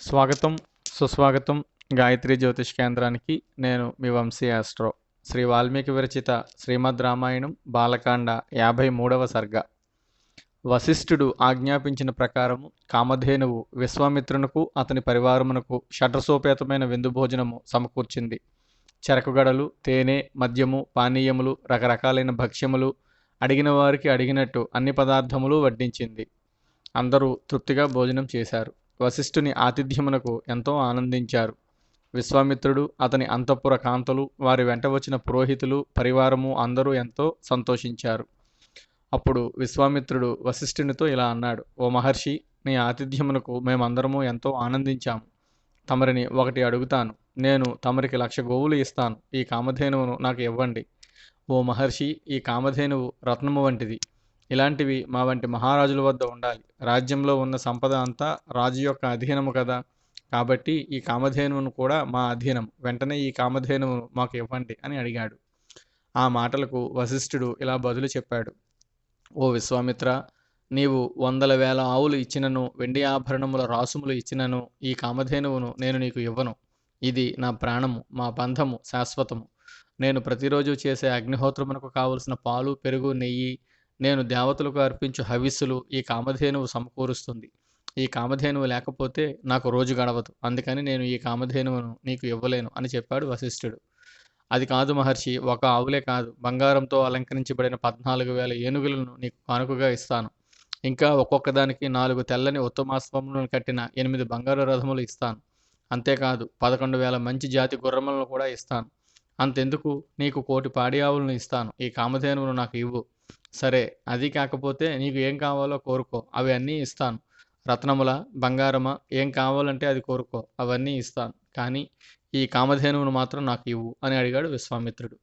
స్వాగతం సుస్వాగతం గాయత్రి జ్యోతిష్ కేంద్రానికి. నేను మీ వంశీ ఆస్ట్రో. శ్రీ వాల్మీకి విరచిత శ్రీమద్ రామాయణం బాలకాండ యాభై మూడవ సర్గ. వశిష్ఠుడు ఆజ్ఞాపించిన ప్రకారము కామధేనువు విశ్వామిత్రునకు అతని పరివారమునకు షడ్రసోపేతమైన విందు భోజనము సమకూర్చింది. చెరకుగడలు తేనె మద్యము పానీయములు రకరకాలైన భక్ష్యములు అడిగిన వారికి అడిగినట్టు అన్ని పదార్థములు వడ్డించింది. అందరూ తృప్తిగా భోజనం చేశారు. వశిష్ఠుని ఆతిథ్యమునకు ఎంతో ఆనందించారు. విశ్వామిత్రుడు అతని అంతఃపుర కాంతలు వారి వెంట వచ్చిన పురోహితులు పరివారము అందరూ ఎంతో సంతోషించారు. అప్పుడు విశ్వామిత్రుడు వశిష్ఠునితో ఇలా అన్నాడు ఓ మహర్షి నీ ఆతిథ్యమునకు మేమందరము ఎంతో ఆనందించాము. తమరిని ఒకటి అడుగుతాను. నేను తమరికి లక్ష గోవులు ఇస్తాను. ఈ కామధేనువును నాకు ఇవ్వండి. ఓ మహర్షి ఈ కామధేనువు రత్నము వంటిది. ఇలాంటివి మా వంటి మహారాజుల వద్ద ఉండాలి. రాజ్యంలో ఉన్న సంపద అంతా రాజు యొక్క అధీనము కదా. కాబట్టి ఈ కామధేనువును కూడా మా అధీనం. వెంటనే ఈ కామధేనువును మాకు ఇవ్వండి అని అడిగాడు. ఆ మాటలకు వశిష్ఠుడు ఇలా బదులు చెప్పాడు. ఓ విశ్వామిత్ర నీవు వందల వేల ఆవులు ఇచ్చినను వెండి ఆభరణముల రాసుములు ఇచ్చినను ఈ కామధేనువును నేను నీకు ఇవ్వను. ఇది నా ప్రాణము మా బంధము శాశ్వతము. నేను ప్రతిరోజు చేసే అగ్నిహోత్రమునకు కావలసిన పాలు పెరుగు నెయ్యి నేను దేవతలకు అర్పించు హవిస్సులు ఈ కామధేనువు సమకూరుస్తుంది. ఈ కామధేనువు లేకపోతే నాకు రోజు గడవదు. అందుకని నేను ఈ కామధేనువును నీకు ఇవ్వలేను అని చెప్పాడు వశిష్ఠుడు. అది కాదు మహర్షి ఒక ఆవులే కాదు. బంగారంతో అలంకరించబడిన పద్నాలుగు వేల ఏనుగులను నీకు కానుకగా ఇస్తాను. ఇంకా ఒక్కొక్క దానికి నాలుగు తెల్లని ఉత్తమాస్వములను కట్టిన ఎనిమిది బంగారు రథములు ఇస్తాను. అంతేకాదు పదకొండు వేల మంచి జాతి గుర్రములను కూడా ఇస్తాను. అంతెందుకు? నీకు కోటి పాడి ఆవులను ఇస్తాను. ఈ కామధేనువును నాకు ఇవ్వు. సరే అది కాకపోతే నీకు ఏం కావాలో కోరుకో. అవి అన్నీ ఇస్తాను. రత్నముల బంగారమా ఏం కావాలంటే అది కోరుకో. అవన్నీ ఇస్తాను. కానీ ఈ కామధేనువును మాత్రం నాకు ఇవ్వు అని అడిగాడు విశ్వామిత్రుడు.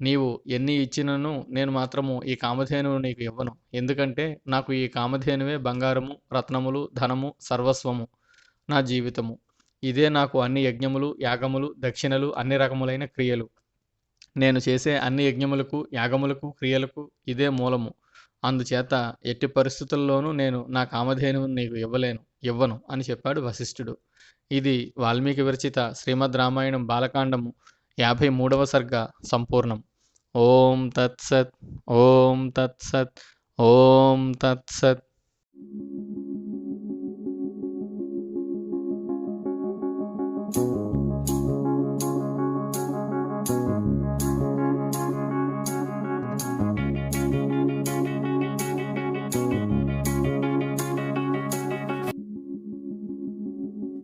నీవు ఎన్ని ఇచ్చినను నేను మాత్రము ఈ కామధేనువు నీకు ఇవ్వను. ఎందుకంటే నాకు ఈ కామధేనువే బంగారము రత్నములు ధనము సర్వస్వము నా జీవితము. ఇదే నాకు అన్ని యజ్ఞములు యాగములు దక్షిణలు అన్ని రకములైన క్రియలు. నేను చేసే అన్ని యజ్ఞములకు యాగములకు క్రియలకు ఇదే మూలము. అందుచేత ఎట్టి పరిస్థితుల్లోనూ నేను నా కామధేను నీకు ఇవ్వలేను ఇవ్వను అని చెప్పాడు వశిష్ఠుడు. ఇది వాల్మీకి విరచిత శ్రీమద్ రామాయణం బాలకాండము యాభై మూడవ సర్గ సంపూర్ణం. ఓం తత్సత్ ఓం తత్సత్ ఓం తత్సత్.